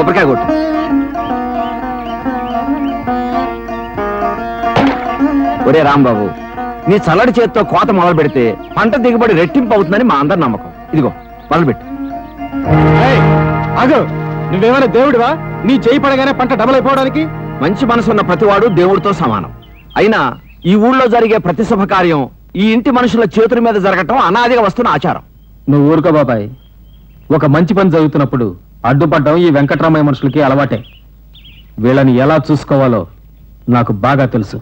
కొబ్బరికాయ కొట్టు. ఒరే రాంబాబు నీ చల్లడి చేత్తో కోత మొదలు పెడితే పంట దిగుబడి రెట్టింపు అవుతుందని మా అందరి నమ్మకం. ఇదిగో మొదలుపెట్టు అగు నువ్వేమైనా దేవుడివా? నీ చేయి పడగానే పంట డబల్ అయిపోవడానికి? మంచి మనసున్న ప్రతివాడు దేవుడితో సమానం. అయినా ఈ ఊళ్ళో జరిగే ప్రతి శుభకార్యం ఈ ఇంటి మనుషుల చేతుల మీద జరగటం అనాదిగా వస్తున్న ఆచారం. నువ్వు ఊరుకో బాబాయ్. ఒక మంచి పని జరుగుతున్నప్పుడు అడ్డుపడ్డం ఈ వెంకటరామయ్య మనుషులకి అలవాటే. వీళ్ళని ఎలా చూసుకోవాలో నాకు బాగా తెలుసు.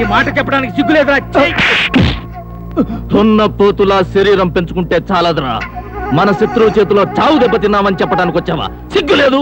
ఈ మాట చెప్పడానికి సిగ్గులేదురా తున్న పోతులా శరీరం పెంచుకుంటే చాలదురా. మన శత్రువు చేతిలో చావు దెబ్బతిన్నామని చెప్పడానికి వచ్చావా సిగ్గులేదు?